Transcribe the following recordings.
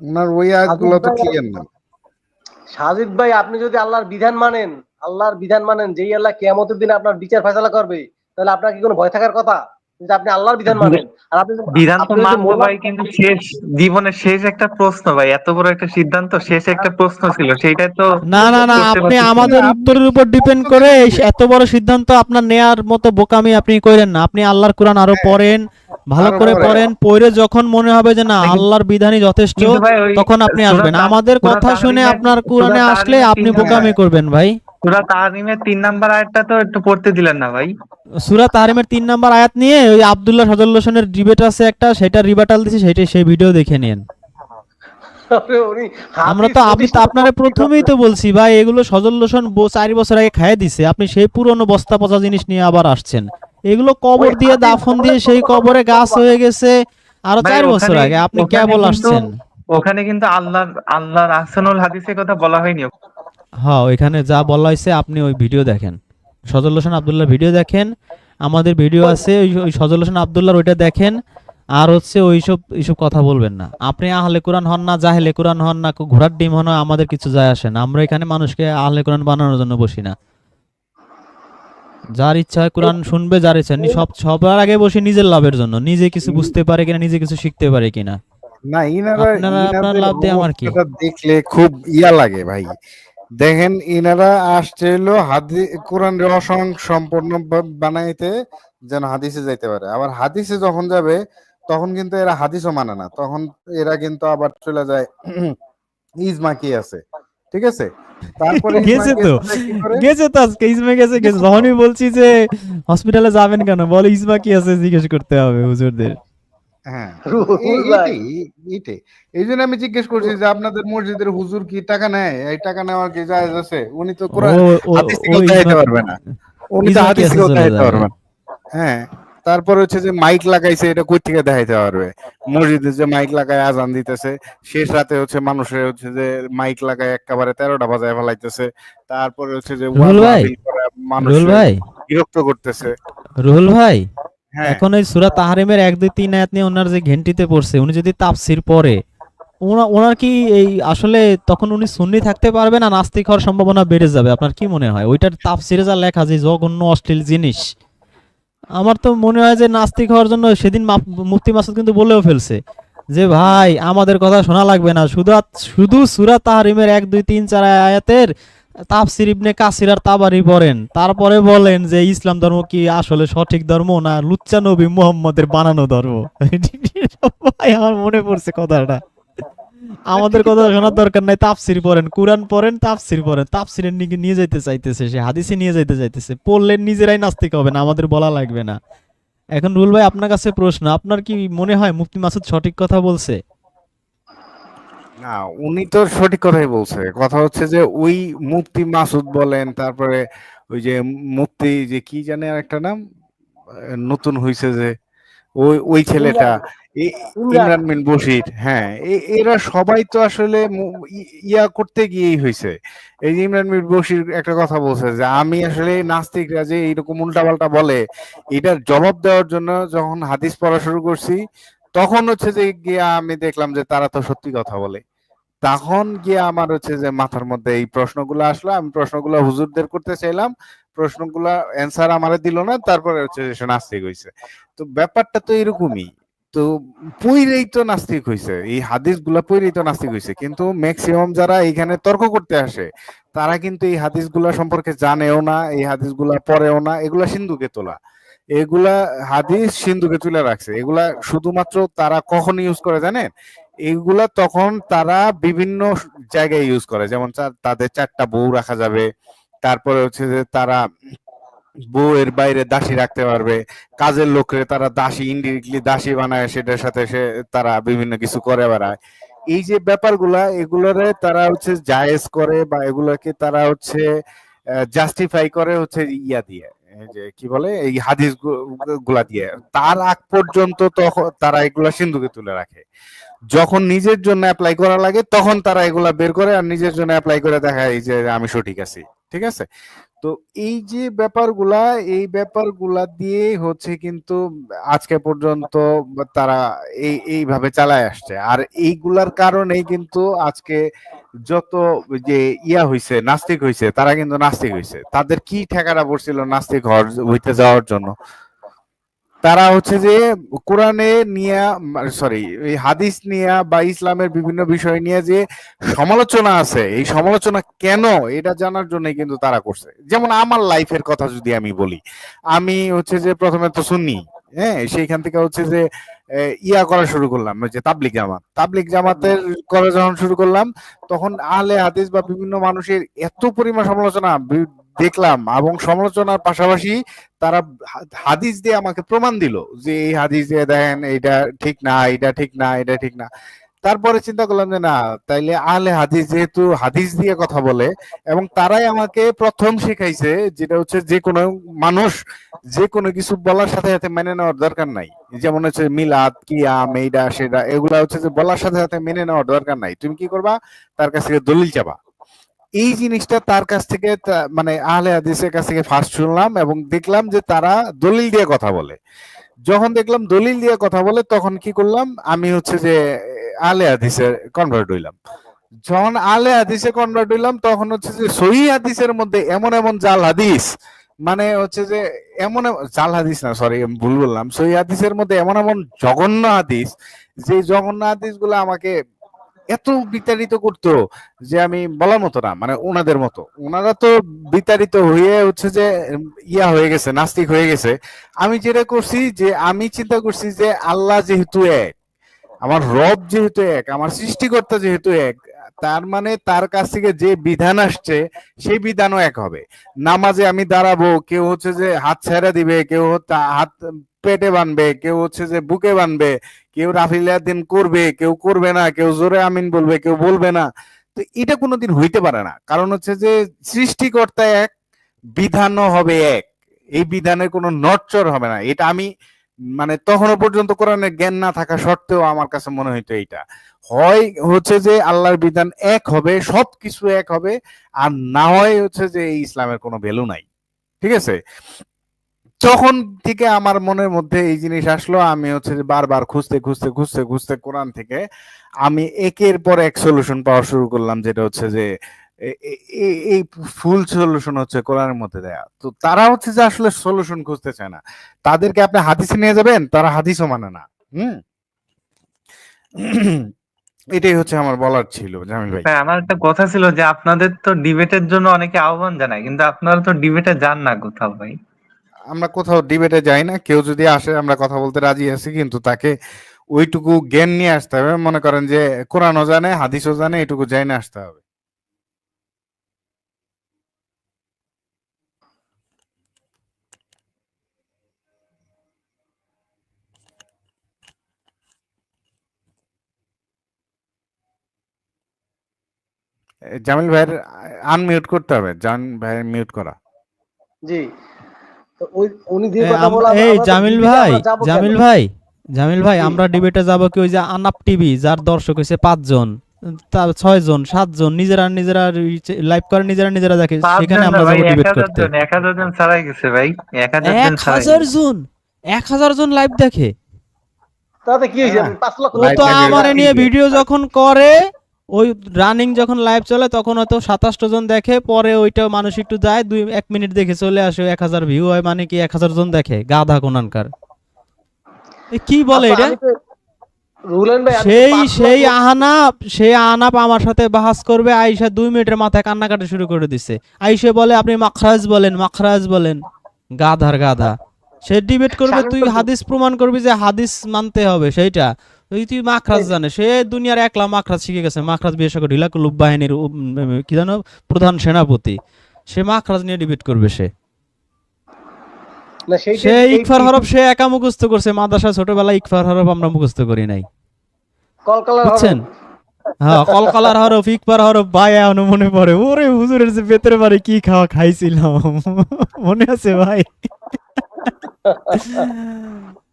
ওনার ওই আয়াতগুলো তো ক্লিয়ার না। সাজিদ ভাই আপনি যদি আল্লাহর বিধান মানেন আল্লাহর বিধান মানেন যেই আল্লাহ কিয়ামতের দিন আপনার বিচার ফয়সালা করবে তাহলে আপনার কি কোনো ভয় থাকার কথা? যে আপনি আল্লাহর বিধান মানেন। আর আপনি বিধান তো মানবো ভাই কিন্তু শেষ জীবনের শেষ একটা প্রশ্ন ভাই এত বড় একটা সিদ্ধান্ত শেষ একটা প্রশ্ন ছিল সেইটাই তো না না না আপনি আমাদের উত্তরের উপর ডিপেন্ড করে এত বড় সিদ্ধান্ত আপনার নেয়ার মতো বোকামি আপনি করেন না। আপনি আল্লাহর কোরআন আরও পড়েন ভালো করে পড়েন। পড়ে যখন মনে হবে যে না আল্লাহর বিধানই যথেষ্ট তখন আপনি আসবেন। আমাদের কথা শুনে আপনার কোরআনে আসলে আপনি বোকামি করবেন ভাই? পুরা তারিমের তিন নাম্বার আয়াতটা তো একটু পড়তে দিলেন না ভাই। সুরা তাহরিমের তিন নাম্বার আয়াত নিয়ে ওই আব্দুল্লাহ সজল্লোসনের ডিবেট আছে একটা সেটা রিবাটাল দিছি সেটাই সেই ভিডিও দেখে নিন। আমরা তো আমি তো আপনারে প্রথমেই তো বলছি ভাই এগুলো সজল চার বছর আগে খাইয়ে দিছে। আপনি সেই পুরনো বস্তা পচা জিনিস নিয়ে আবার আসছেন। এগুলো কবর দিয়ে দাফন দিয়ে সেই কবরে গাছ হয়ে গেছে আরও চার বছর আগে। আপনি কেবল আসছেন। ওখানে কিন্তু আল্লাহর আল্লাহর আহসানুল হাদিসের কথা বলা হয়নি। হ্যাঁ ওইখানে যা বলা হয়েছে আপনি ওই ভিডিও দেখেন। সজল হোসেন আবদুল্লাহ ভিডিও দেখেন। আমাদের ভিডিও আছে ওই সজল হোসেন আবদুল্লাহর ওইটা দেখেন। আর হচ্ছে ওইসব এইসব কথা বলবেন না। আপনি আহলে কোরআন হন না জাহেলে কোরআন হন না ঘোড়ার ডিম হন আমাদের কিছু যায় আসে না। আমরা এখানে মানুষকে আহলে কোরআন বানানোর জন্য বসি না। যার ইচ্ছা হয় কোরআন শুনবে যার ইচ্ছা সব সবার আগে বসি নিজের লাভের জন্য। নিজে কিছু বুঝতে পারে কিনা নিজে কিছু শিখতে পারে কিনা। না ইনারা আপনারা আপনার লাভ দিয়ে আমার কি? দেখলে খুব ইয়া লাগে ভাই। দেখেন ইনারা আসছে হলো হাদি কোরআন রসং সম্পূর্ণ বানাইতে যেন হাদিসে যাইতে পারে। আবার হাদিসে যখন যাবে তখন কিন্তু এরা হাদিসও মানে না। তখন এরা কিন্তু আবার চলে যায় ইজমা কি আছে? ঠিক আছে? তারপরে গেছে তো? গেছে তো আজকে ইসমা গেছে গেছে। যখনই বলছি যে হসপিটালে যাবেন কেন? বলে ইসমা কি আছে? জিজ্ঞেস করতে হবে হুজুরদের। হ্যাঁ। এটাই। এই জন্য আমি জিজ্ঞেস করছি যে আপনাদের মসজিদের হুজুর কি টাকা নেয়? এই টাকা নেওয়ার কি জায়েজ আছে? উনি তো কোরআন ও- ও- হাদিস ও দেখাইতে পারবে না। উনি তো হাদিস আছে থেকেও চলে দেখাইতে যাবে। পারবে না। হ্যাঁ তারপর হচ্ছে যে মাইক লাগাইছে এটা কই থেকে দেখাইতে পারবে? মসজিদে যে মাইক লাগায় আজান দিতেছে শেষ রাতে হচ্ছে মানুষের হচ্ছে যে মাইক লাগায় একেবারে তেরোটা বাজায় ফেলাইতেছে। তারপরে হচ্ছে যে মানুষ ভাই? বিরক্ত করতেছে। রুহুল ভাই? এখন এই সুরা তাহারিমের এক, দুই, তিন আয়াত নিয়ে ওনার যে ঘেন্টিতে পড়ছে, উনি যদি তাফসির পড়ে ওনার কি এই আসলে তখন উনি সুন্নি থাকতে পারবে না, নাস্তিক হওয়ার সম্ভাবনা বেড়ে যাবে? আপনার কি মনে হয়? ওইটার তাফসিরে যা লেখা যে জঘন্য, অশ্লীল জিনিস, আমার তো মনে হয় যে নাস্তিক হওয়ার জন্য সেদিন মুফতি মাসুদ কিন্তু বলেও ফেলছে যে, ভাই, আমাদের কথা শোনা লাগবে না। শুধু শুধু সুরা তাহারিমের এক, দুই, তিন, চার আয়াতের তাফসির ইবনে কাসির আর তাবারি পড়েন। তারপরে বলেন যে, ইসলাম ধর্ম কি আসলে সঠিক ধর্ম না লুচ্চা নবী মুহাম্মদের বানানো ধর্ম? ভাই, আমার মনে পড়ছে কথাটা। আমাদের কথা শোনার দরকার নাই, তাফসির পড়েন, কোরআন পড়েন, তাফসির পড়েন। তাফসিরের নিয়ে নিয়ে যাইতে চাইতেছে সে, হাদিসে নিয়ে যাইতে চাইতেছে। পড়লে নিজেরাই নাস্তিক হবে না, আমাদের বলা লাগবে না। এখন রুল ভাই, আপনার কাছে প্রশ্ন, আপনার কি মনে হয় মুফতি মাসুদ সঠিক কথা বলছে? না উনি তো সঠিক কথাই বলছে। কথা হচ্ছে যে ওই মুফতি মাসুদ বলেন তারপরে ওই যে মুফতি যে কি জানে একটা নাম? নতুন হইছে যে ওই ওই ছেলেটা ইমরান। ইমরান। বিন বশির হ্যাঁ এরা সবাই তো আসলে ইয়া করতে গিয়েই হয়েছে এই যে ইমরান বিন বশির একটা কথা বলছে যে আমি আসলে নাস্তিকরা যে এইরকম উল্টাপাল্টা বলে এটার জবাব দেওয়ার জন্য যখন হাদিস পড়া শুরু করছি তখন হচ্ছে যে গিয়া আমি দেখলাম যে তারা তো সত্যি কথা বলে। তখন গিয়ে আমার হচ্ছে যে মাথার মধ্যে এই প্রশ্নগুলো আসলো, আমি প্রশ্নগুলো হুজুরদের করতে চাইলাম, প্রশ্নগুলো অ্যান্সার আমারে দিল না, তারপরে হচ্ছে সে নাস্তিক হয়েছে তো ব্যাপারটা তো এরকমই, তো পইরেই তো নাস্তিক হয়েছে এই হাদিসগুলা পইরেই তো নাস্তিক হয়েছে কিন্তু ম্যাক্সিমাম যারা এখানে তর্ক করতে আসে, তারা কিন্তু এই হাদিসগুলা সম্পর্কে জানেও না, এই হাদিসগুলা পড়েও না, এগুলা সিন্ধুকে তোলা। এগুলা হাদিস সিন্ধুকে তুলে রাখছে। এগুলা শুধুমাত্র তারা কখন ইউজ করে জানেন? এগুলা তখন তারা বিভিন্ন জায়গায় ইউজ করে। যেমন তাদের চারটা বউ রাখা যাবে। তারপরে হচ্ছে যে তারা বউয়ের বাইরে দাসী রাখতে পারবে। কাজের লোকরে তারা দাসী ইনডিরেক্টলি দাসী বানায়, সেটার সাথে সে তারা বিভিন্ন কিছু করে বেড়ায়। এই যে ব্যাপারগুলা, এগুলোরে তারা হচ্ছে জায়েজ করে বা এগুলোকে তারা হচ্ছে জাস্টিফাই করে হচ্ছে ইয়া দিয়ে। যে কি বলে, এই হাদিসগুলা দিয়ে। তার আগ পর্যন্ত তখন তারা এগুলা সিন্ধুকে তুলে রাখে। যখন নিজের জন্য অ্যাপ্লাই করা লাগে, তখন তারা এগুলা বের করে আর নিজের জন্য অ্যাপ্লাই করে দেখায় যে আমি সঠিক আছি। ঠিক আছে? তো এই যে ব্যাপারগুলা, এই ব্যাপারগুলা দিয়ে হচ্ছে কিন্তু আজকে পর্যন্ত তারা এই, এইভাবে চালায় আসছে। আর এইগুলার কারণেই কিন্তু আজকে যত যে ইয়া হইছে, নাস্তিক হইছে, তারা কিন্তু নাস্তিক হইছে। তাদের কি ঠেকাটা পড়ছিল নাস্তিক হওয়ার হইতে যাওয়ার জন্য? তারা হচ্ছে যে কোরআনে নিয়ে সরি এই হাদিস নিয়ে বা ইসলামের বিভিন্ন বিষয় নিয়ে যে সমালোচনা আছে, এই সমালোচনা কেন? এটা জানার জন্য কিন্তু তারা করছে। যেমন আমার লাইফের কথা যদি আমি বলি, আমি হচ্ছে যে প্রথমে তো শুনি হ্যাঁ? সেইখান থেকে হচ্ছে যে ইয়া করা শুরু করলাম যে তাবলিক জামাত। তাবলিক জামাতের করা যখন শুরু করলাম, তখন আলে হাদিস বা বিভিন্ন মানুষের এত পরিমাণ সমালোচনা দেখলাম এবং সমালোচনার পাশাপাশি তারা হাদিস দিয়ে আমাকে প্রমাণ দিল যে এই হাদিস দিয়ে দেখেন এটা ঠিক না এটা ঠিক না এটা ঠিক না। তারপরে চিন্তা করলাম যে, না, তাইলে আহলে হাদিস যেহেতু হাদিস দিয়ে কথা বলে, এবং তারাই আমাকে প্রথম শেখাইছে যেটা হচ্ছে যে কোনো মানুষ যে কোনো কিছু বলার সাথে সাথে মেনে নেওয়ার দরকার নাই। যেমন হচ্ছে মিলাদ, কিয়াম এইটা সেটা এগুলা হচ্ছে যে বলার সাথে সাথে মেনে নেওয়ার দরকার নাই। তুমি কি করবা? তার কাছ থেকে দলিল চাবা। এই জিনিসটা তার কাছ থেকে মানে আহলে হাদিসের কাছ থেকে ফার্স্ট শুনলাম এবং দেখলাম যে তারা দলিল দিয়ে কথা বলে। যখন দেখলাম দলিল দিয়ে কথা বলে, তখন কি করলাম? আমি হচ্ছে যে, আলে হাদিসে কনভার্ট হইলাম। যখন আলে হাদিসে কনভার্ট হইলাম, তখন হচ্ছে যে, সহি হাদিসের মধ্যে এমন এমন জাল হাদিস মানে হচ্ছে যে, এমন জাল হাদিস না সরি ভুল বললাম। সহি হাদিসের মধ্যে এমন এমন জঘন্য হাদিস, যে জঘন্য হাদিসগুলো আমাকে এত বিতাড়িত করতো যে আমি বলার মতো না মানে ওনাদের মতো। ওনারা তো বিতাড়িত হয়ে হচ্ছে যে ইয়া হয়ে গেছে, নাস্তিক হয়ে গেছে। আমি যেটা করছি যে, আমি চিন্তা করছি যে, আল্লাহ যেহেতু এক, আমার রব যেহেতু এক, আমার সৃষ্টিকর্তা যেহেতু এক, তার মানে তার কাছ থেকে যে বিধান আসছে, সেই বিধানও এক হবে। নামাজে আমি দাঁড়াবো, কেউ হচ্ছে যে হাত ছেড়ে দিবে, কেউ হাত, পেটে বানবে, কেউ হচ্ছে যে বুকে বানবে কেউ রাফিলিয়া দিন করবে, কেউ করবে না, কেউ জোরে আমিন বলবে, কেউ বলবে না। তো এটা কোনোদিন হইতে পারে না। কারণ হচ্ছে যে, সৃষ্টিকর্তা এক, বিধানও হবে এক। এই বিধানের কোনো নটচর হবে না। এটা আমি মানে তখনও পর্যন্ত কোরআনের জ্ঞান না থাকা সত্ত্বেও আমার কাছে মনে হইতো এইটা। হয় হচ্ছে যে, আল্লাহর বিধান এক হবে সব কিছু এক হবে, আর না হয় হচ্ছে যে ইসলামের কোনো ভ্যালু নাই। ঠিক আছে? তখন থেকে আমার মনের মধ্যে এই জিনিস আসলো, আমি হচ্ছে বারবার খুঁজতে খুঁজতে খুঁজতে খুঁজতে কোরআন থেকে আমি একের পর এক সলিউশন পাওয়া শুরু করলাম, যেটা হচ্ছে যে এই ফুল সলিউশন হচ্ছে কোরআনের মধ্যে দেয়া। তো তারা হচ্ছে যে আসলে সলিউশন খুঁজতে চায় না। তাদেরকে আপনি হাদিসে নিয়ে যাবেন, তারা হাদিসও মানে না। হুম? এটাই হচ্ছে আমার বলার ছিল, জামিল ভাই। হ্যাঁ আমার একটা কথা ছিল যে আপনাদের তো ডিবেটের জন্য অনেকে আহ্বান জানায়, কিন্তু আপনারা তো ডিবেটে যান না কোথাও ভাই। আমরা কোথাও ডিবেটে যাই না, কেউ যদি আসে, আমরা কথা বলতে রাজি আছি, কিন্তু তাকে ওইটুকু জ্ঞান নিয়ে আসতে হবে। মনে করেন যে, কোরআনও জানে, হাদিসও জানে, এটুকু জানে আসতে হবে। জামিল ভাইয়ের আনমিউট করতে হবে। জান ভাইয়ের মিউট করা। জি। এই জামিল ভাই জামিল ভাই জামিল ভাই আমরা ডিবেটে যাব কি ওই যে আনাপ টিভি যার দর্শক হয়েছে পাঁচজন তার ছয় জন সাতজন নিজেরা নিজেরা লাইভ করে নিজেরা নিজেরা দেখে সেখানে আমরা যাব এক ডিবেট হাজার করতে। জন এক হাজার জন ছাড়াই গেছে ভাই এক হাজার জন এক ছাড়াই হাজার জন এক হাজার জন লাইভ দেখে। তাতে কি হয়েছে? হ্যাঁ। পাঁচ লক্ষ তো আমারে নিয়ে ভিডিও যখন করে ওই রানিং যখন লাইভ চলে তখন হয়তো সাতাশটা জন দেখে পরে ওইটা মানুষ একটু যায় দুই এক মিনিট দেখে চলে আসে এক হাজার ভিউ হয় মানে কি এক হাজার জন দেখে গাধা কোনানকার। কি বলে আচ্ছা, এটা? সেই সেই আহানাপ সেই আহানাপ আমার সাথে বাহাস করবে আইসা দুই মিনিটের মাথায় কান্নাকাটি শুরু করে দিছে। আইসে বলে আপনি মাখরাজ বলেন মাখরাজ বলেন। গাধার গাধা। সে ডিবেট করবে তুই হাদিস প্রমাণ করবি যে হাদিস মানতে হবে সেইটা। তুই তুই মাখরাজ জানে সে দুনিয়ার একলা মাখরাজ শিখে গেছে। মাখরাজ বিশেষ করে ঢিলাকুলুপ বাহিনীর কি জানো প্রধান সেনাপতি। সে মাখরাজ নিয়ে ডিবেট করবে সে। সে ইকফার হরফ সে একা মুখস্থ করছে মাদ্রাসা ছোটবেলায় ইকফার হরফ আমরা মুখস্থ করি নাই। বুঝছেন হরফ। হ্যাঁ কলকালার হরফ ইকবার হরফ ভাই এখনও মনে পড়ে। ওরে হুজুরের যে বেতের বাড়ি কি খাওয়া খাইছিলাম? মনে আছে ভাই?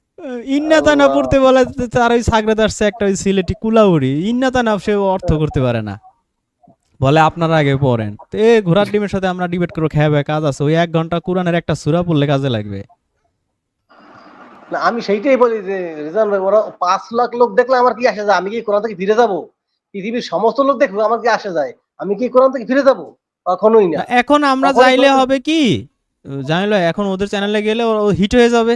ইন্না তানা পড়তে বলে তার ওই সাগরে আসছে একটা ওই সিলেটি কুলাউড়ি। ইন্না তানা সে অর্থ করতে পারে না। বলে আপনারা আগে পড়েন। তো এ ঘোড়ার ডিমের সাথে আমরা ডিবেট করে খাবে কাজ আছে। ওই এক ঘণ্টা কোরআনের একটা সূরা পড়লে কাজে লাগবে। না আমি সেইটাই বলি যে রিজান ভাই ওরা পাঁচ লাখ লোক দেখলে আমার কি আসে যায়? আমি কি কোরআন থেকে ফিরে যাব? পৃথিবীর সমস্ত লোক দেখবে আমার কি আসে যায়? আমি কি কোরআন থেকে ফিরে যাব? কখনোই না। এখন আমরা চাইলে হবে কি? জানলো এখন ওদের চ্যানেলে গেলে হিট হয়ে যাবে।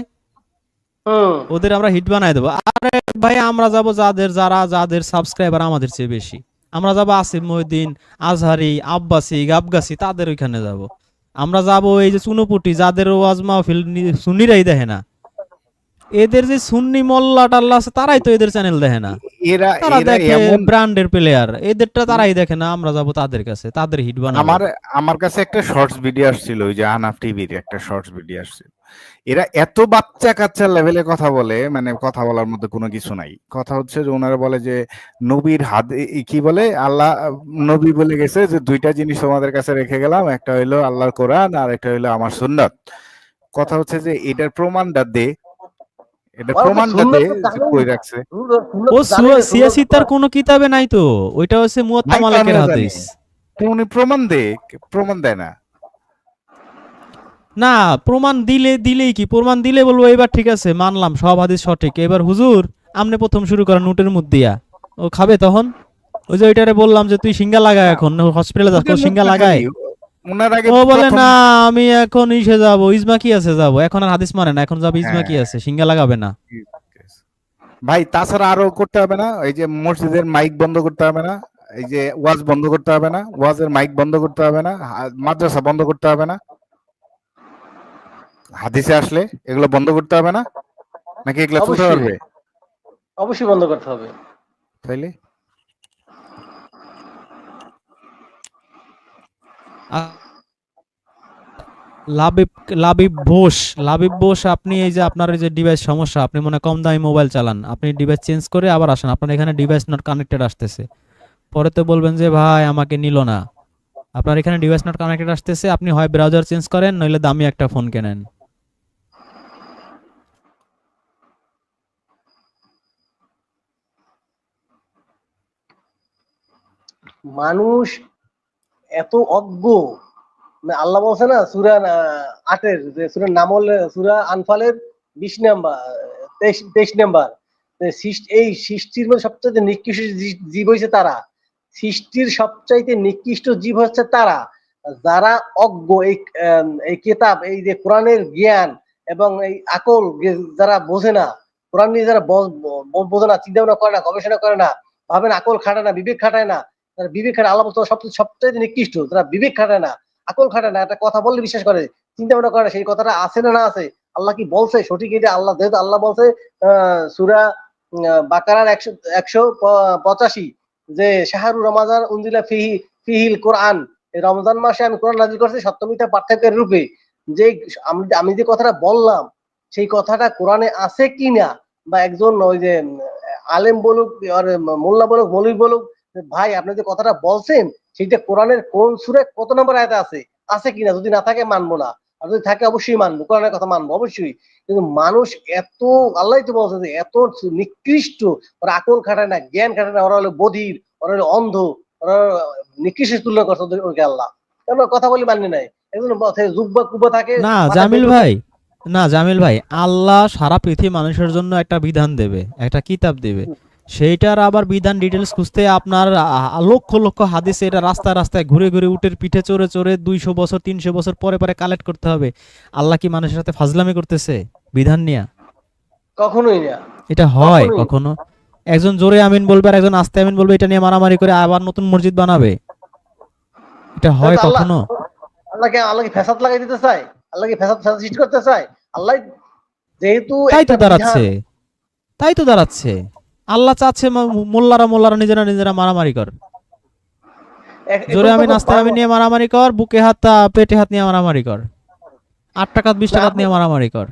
ওদের আমরা হিট বানাই দেবো। আরে ভাই আমরা যাব যাদের যারা যাদের সাবস্ক্রাইবার আমাদের চেয়ে বেশি। আমরা যাব আসিফ মহিউদ্দিন আজহারি আব্বাসি গাবগাসি তাদের ওইখানে যাব। আমরা যাব এই যে চুনোপুটি যাদের ওয়াজ মাহফিল সুন্নিরাই দেখে না। এদের যে সুন্নি মোল্লা টাল্লা আছে তারাই তো এদের চ্যানেল দেখে না। তারা দেখে ব্র্যান্ডের প্লেয়ার এদেরটা তারাই দেখে না আমরা যাব তাদের কাছে তাদের হিট বানাবো। আমার আমার কাছে একটা শর্টস ভিডিও আসছিল ওই যে আনাফ টিভির একটা শর্টস ভিডিও আসছিল। এরা এত বাচ্চা কাচ্চা লেভেলে কথা বলে মানে কথা বলার মধ্যে কোনো কিছু নাই। কথা হচ্ছে যে ওনারা বলে যে নবীর হাত কি বলে? আল্লাহ নবী বলে গেছে যে দুইটা জিনিস তোমাদের কাছে রেখে গেলাম একটা হইল আল্লাহর কোরআন আর একটা হইল আমার সুন্নাত। কথা হচ্ছে যে এটার প্রমাণটা দে। এটা প্রমাণটা দে যে কই রাখছে। ও সিয়াসি তার কোনো কিতাবে নাই তো? ওইটা হচ্ছে মুয়াত্তা নাই তো মালিকের আমিও জানি। হাদিস উনি প্রমাণ দে প্রমাণ দেয় না। না প্রমাণ দিলে দিলেই কি? প্রমাণ দিলে বলব এবার ঠিক আছে মানলাম সব হাদিস সঠিক। এবার হুজুর আপনি প্রথম শুরু করেন নোটের দিয়া। ও খাবে তখন? ওই যে ওইটারে বললাম যে তুই সিঙ্গা লাগা এখন হসপিটালে যাস সিঙ্গা লাগাই ও বলে না আমি এখন ইসে যাব আছে যাব? এখন আর হাদিস মানে না এখন যাব ইজমা কি হ্যাঁ। আছে? সিঙ্গা লাগাবে না। ভাই তাছাড়া আরও করতে হবে না? এই যে মসজিদের মাইক বন্ধ করতে হবে না? এই যে ওয়াজ বন্ধ করতে হবে না? ওয়াজের মাইক বন্ধ করতে হবে না? মাদ্রাসা বন্ধ করতে হবে না? হাদিসে আসলে এগুলো বন্ধ করতে হবে না? নাকি এগুলো অবশ্যই। পারবে অবশ্যই বন্ধ করতে হবে। তাইলে? লাবিব লাবিব বোস লাবিব বোস আপনি এই যে আপনার এই যে ডিভাইস সমস্যা আপনি মনে কম দামি মোবাইল চালান। আপনি ডিভাইস চেঞ্জ করে আবার আসেন। আপনার এখানে ডিভাইস নট কানেক্টেড আসতেছে। পরে তো বলবেন যে ভাই আমাকে নিল না। আপনার এখানে ডিভাইস নট কানেক্টেড আসতেছে। আপনি হয় ব্রাউজার চেঞ্জ করেন নইলে দামি একটা ফোন কেনেন। মানুষ এত অজ্ঞ। মানে আল্লাহ বলছে না, সুরা আটের যে সুরা নামল, সুরা আনফালের বিশ নাম্বার, তেইশ নাম্বার। এই সৃষ্টির মধ্যে সবচাইতে নিকৃষ্ট জীব হয়েছে তারা। সৃষ্টির সবচাইতে নিকৃষ্ট জীব হচ্ছে তারা। যারা অজ্ঞ, এই এই কেতাব, এই যে কোরআনের জ্ঞান এবং এই আকল যারা বোঝে না, কোরআন নিয়ে যারা বোঝে না, চিন্তা ভাবনা করে না, গবেষণা করে না ভাবেন আকল খাটায় না, বিবেক খাটায় না তারা বিবেক খাটায় আল্লাহ বলতে সবচেয়ে সবচেয়ে নিকৃষ্ট তারা বিবেক খাটে না, আকল খাটে না, একটা কথা বললে বিশ্বাস করে চিন্তা ভাবনা করে সেই কথাটা আছে না না আছে। আল্লাহ কি বলছে? সঠিক এটা আল্লাহ, যেহেতু আল্লাহ বলছে সুরা বাকারার একশো একশো পঁচাশি, যে শাহরু রমাজান উনজিলা ফিহি, ফিহিল কোরআন রমজান মাসে আমি কোরআন নাজিল করছি সপ্তমীটা পার্থক্যের রূপে। যে আমি যে কথাটা বললাম, সেই কথাটা কোরআনে আছে কি না বা একজন ওই যে, আলেম বলুক, আর মোল্লা বলুক মৌলী বলুক ভাই আপনি যে কথাটা বলছেন সেইটা কোরআনের কোন সুরে কত নম্বর আয়াতে আছে? আছে কিনা? যদি না থাকে মানবো না। আর যদি থাকে অবশ্যই মানবো। কোরআনের কথা মানবো অবশ্যই। কিন্তু মানুষ এত আল্লাহ তো বলছে যে এত নিকৃষ্ট ওরা আকল খাটায় না জ্ঞান খাটায় না ওরা হলো বধির ওরা হলো অন্ধ ওরা নিকৃষ্ট তুলনা করছে ওকে আল্লাহ। কেন কথা বলি মান্য নাই? একজন জুব্বা কুব্বা থাকে না জামিল ভাই না জামিল ভাই আল্লাহ সারা পৃথিবী মানুষের জন্য একটা বিধান দেবে একটা কিতাব দেবে। সেইটার আবার বিধান ডিটেলস খুঁজতে আপনার লক্ষ লক্ষ হাদিস এটা রাস্তায় রাস্তায় ঘুরে ঘুরে উটের পিঠে চড়ে চড়ে দুইশো বছর তিনশো বছর পরে পরে কালেক্ট করতে হবে। আল্লাহ কি মানুষের সাথে ফাজলামি করতেছে বিধান নিয়ে? কখনোই না। এটা হয় কখনো। একজন জোরে আমিন বলবে আর একজন আস্তে আমিন বলবে এটা নিয়ে মারামারি করে আবার নতুন মসজিদ বানাবে। এটা হয় কখনো? আল্লাহকে আল্লাহকে ফ্যাসাদ লাগাই দিতে চায়। আল্লাহকে ফ্যাসাদ ফ্যাসাদ সৃষ্টি করতে চায়। আল্লাহ যেহেতু তাই তো দাঁড়াচ্ছে। তাই তো দাঁড়াচ্ছে। আল্লাহ চাচ্ছে মোল্লারা মোল্লারা নিজেরা নিজেরা মারামারি কর। জোরে আমি নাস্তা আমি নিয়ে মারামারি কর বুকে হাত পেটে হাত নিয়ে মারামারি কর। আট টাকা বিশ টাকা নিয়ে মারামারি কর।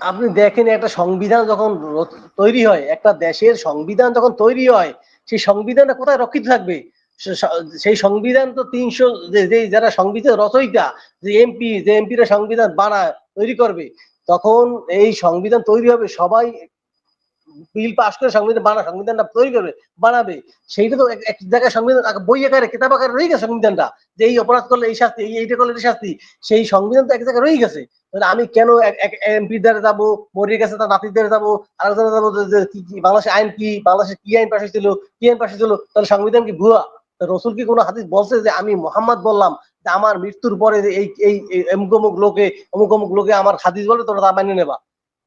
আপনি দেখেন একটা সংবিধান যখন তৈরি হয় একটা দেশের সংবিধান যখন তৈরি হয় সেই সংবিধানটা কোথায় রক্ষিত থাকবে? সেই সংবিধান তো তিনশো যে যারা সংবিধান রচয়িতা যে এমপি যে এমপিরা সংবিধান বানায় তৈরি করবে তখন এই সংবিধান তৈরি হবে সবাই বিল পাস করে সংবিধান বানা, সংবিধানটা তৈরি করবে, বানাবে। সেইটা তো এক- জায়গায় সংবিধান বই আকারে, কিতাব আকারে রয়ে গেছে সংবিধানটা। যে এই অপরাধ করলে এই শাস্তি, এই এইটা করলে এই শাস্তি, সেই সংবিধান তো এক জায়গায় রয়ে গেছে। আমি কেন এমপি দ্বারা যাব, মরিয়ে গেছে তার নাতির দ্বারা যাব আরেকজনের যাব বাংলাদেশের আইন কি বাংলাদেশের কি আইন পাশ হয়েছিল, কি আইন পাশ হয়েছিল, তাহলে সংবিধান কি ভুয়া? রসুল কি কোনো হাদিস বলছে যে আমি মোহাম্মদ বললাম যে আমার মৃত্যুর পরে এই এই অমুক অমুক লোকে, অমুক অমুক লোকে আমার হাদিস বলে তোমরা তা মানিয়ে নেবা?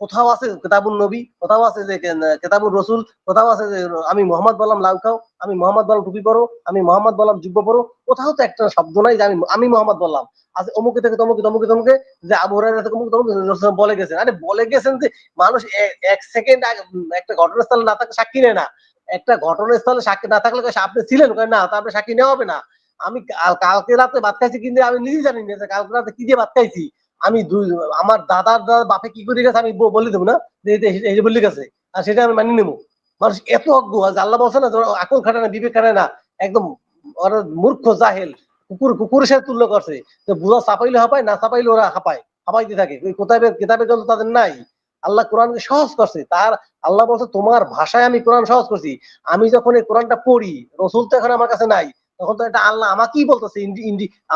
কোথাও আছে কেতাবুল নবী, কোথাও আছে যে কেতাবুল রসুল, কোথাও আছে যে আমি মোহাম্মদ বললাম লাউ খাও, আমি মোহাম্মদ বললাম টুপি পরো, আমি মোহাম্মদ বললাম যুব্ব পরো, কোথাও তো একটা শব্দ নাই যে আমি আমি মোহাম্মদ বললাম। আচ্ছা অমুকে থেকে তমুকে তমুকে তমুকে, যে আবু হুরায়রা থেকে অমুক, তমুক বলে গেছেন। আরে বলে গেছেন যে মানুষ এক সেকেন্ড একটা ঘটনাস্থলে না থাকলে সাক্ষী নেয় না। একটা ঘটনাস্থলে সাক্ষী না থাকলে আপনি ছিলেন? না তারপরে সাক্ষী নেওয়া হবে না। আমি কাল- কালকে রাতে ভাত খাইছি, কিন্তু আমি নিজেই জানি না যে কালকে রাতে কি দিয়ে ভাত খাইছি। আমি আমার দাদার দাদা বাপে কি করে গেছে আমি বলে দেবো না? যে বলে গেছে, আর সেটা আমি মানিয়ে নেব। মানুষ এত অজ্ঞ আজ আল্লাহ বলছে না আকল খাটায় না, বিবেক খাটায় না, একদম ওরা মূর্খ, জাহেল, কুকুর, কুকুরের সাথে তুল্য করছে। তো বুঝা চাপাইলে হাঁপায়, না চাপাইলে ওরা হাঁপায়, হাঁপাইতে থাকে। ওই কোথায় কিতাবের জন্য তাদের নাই। আল্লাহ কোরআনকে সহজ করছে। তার, আল্লাহ বলছে, তোমার ভাষায় আমি কোরআন সহজ করছি। আমি যখন এই কোরআনটা পড়ি, রসুল তো এখন আমার কাছে নাই। তখন তো এটা আল্লাহ আমাকেই বলতেছে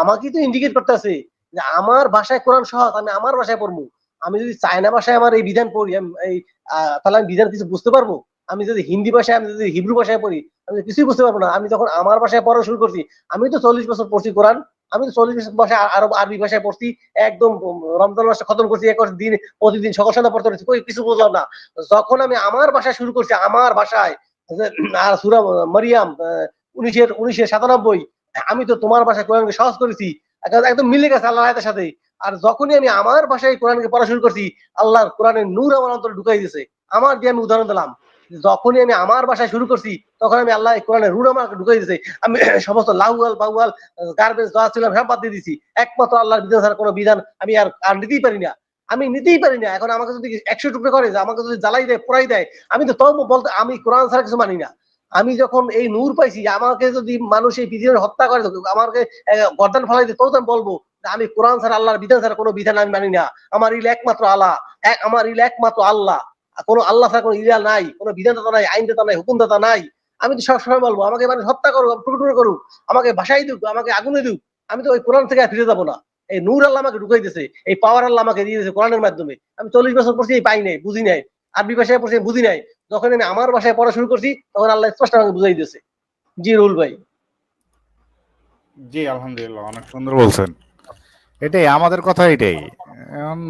আমাকেই তো ইন্ডিকেট করতেছে। যে আমার ভাষায় কোরআন সহজ, আমি আমার ভাষায় পড়ব। আমি যদি চায়না ভাষায় আমার এই বিধান পড়ি এই তাহলে আমি বিধান কিছু বুঝতে পারব? আমি যদি হিন্দি ভাষায়, আমি যদি হিব্রু ভাষায় পড়ি, আমি কিছুই বুঝতে পারব না। আমি যখন আমার ভাষায় পড়া শুরু করছি, আমি তো চল্লিশ বছর পড়ছি কোরআন, আমি তো চল্লিশ বছর ভাষায় আরব, আরবি ভাষায় পড়ছি, একদম রমজান মাসে খতম করছি এক দিন প্রতিদিন সকাল সন্ধ্যা পড়তে পারছি, কই কিছু বুঝলাম না। যখন আমি আমার ভাষায় শুরু করছি, আমার ভাষায় আর সুরা মারিয়াম উনিশের উনিশের সাতানব্বই, আমি তো তোমার ভাষায় কোরআনকে সহজ করেছি একদম- মিলে গেছে আল্লাহ আয়াতের সাথে আর যখনই আমি আমার ভাষায় কোরআনকে পড়া শুরু করছি, আল্লাহর কোরআনের নূর আমার অন্তরে ঢুকাই দিয়েছে। আমার দিয়ে আমি উদাহরণ দিলাম যখনই আমি আমার ভাষায় শুরু করছি, তখন আমি আল্লাহ কোরআনের রুন আমাকে ঢুকাই দিয়েছে। আমি সমস্ত লাউয়াল, বাউয়াল, গার্বেজ যা ছিল সব বাদ দিয়ে দিছি একমাত্র আল্লাহর বিধান ছাড়া কোনো বিধান আমি আর আর নিতেই পারি না। আমি নিতেই পারি না। এখন আমাকে যদি একশো টুকরো করে, যে আমাকে যদি জ্বালাই দেয়, পোড়াই দেয়, আমি তো তবু বলতে, আমি কোরআন ছাড়া কিছু মানি না। আমি যখন এই নূর পাইছি আমাকে যদি মানুষ এই পৃথিবীর হত্যা করে আমাকে গর্দান ফেলাই দেয় তবু তো বলব আমি কোরআন ছাড়া, আল্লাহর বিধান ছাড়া কোনো বিধান আমি মানি না। আমার ইল একমাত্র আল্লাহ, এক, আমার ইল একমাত্র আল্লাহ। কোনো আল্লাহ ছাড়া কোনো ইলাল নাই, কোনো বিধানদাতা নাই, আইনদাতা নাই, হুকুমদাতা নাই। আমি তো সবসময় বলব, আমাকে মানুষ হত্যা করুক, টুকরো টুকরো করুক, আমাকে ভাষাই দিক, আমাকে আগুনে দিক, আমি তো ওই কোরআন থেকে ফিরে যাব না। এই নূর আল্লাহ আমাকে ঢুকাই দিয়েছে, এই পাওয়ার আল্লাহ আমাকে দিয়ে দিয়েছে কোরআনের মাধ্যমে। আমি চল্লিশ বছর পড়ছি, এই পাই নাই, বুঝি নাই। আরবি ভাষায় পড়ছি বুঝি নাই। যখন আমি আমার ভাষায় পড়া শুরু করছি তখন আল্লাহ স্পষ্ট আমাকে বুঝাই দিয়েছে। জি রুল ভাই। জি আলহামদুলিল্লাহ অনেক সুন্দর বলছেন। এটাই আমাদের কথা এটাই।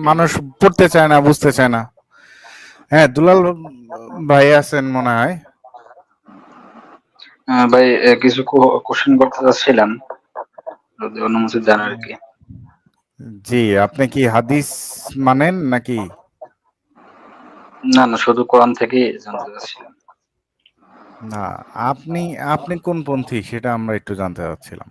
মানুষ পড়তে চায় না বুঝতে চায় না। হ্যাঁ দুলাল ভাই আছেন মনে হয়। ভাই কিছু কোশ্চেন করতে চাচ্ছিলাম। যদি অনুমতি দেন আর কি। জি আপনি কি হাদিস মানেন নাকি? না না, শুধু কোরআন থেকেই জানতে চাচ্ছিলাম। না, আপনি আপনি কোন পন্থী সেটা আমরা একটু জানতে চাচ্ছিলাম।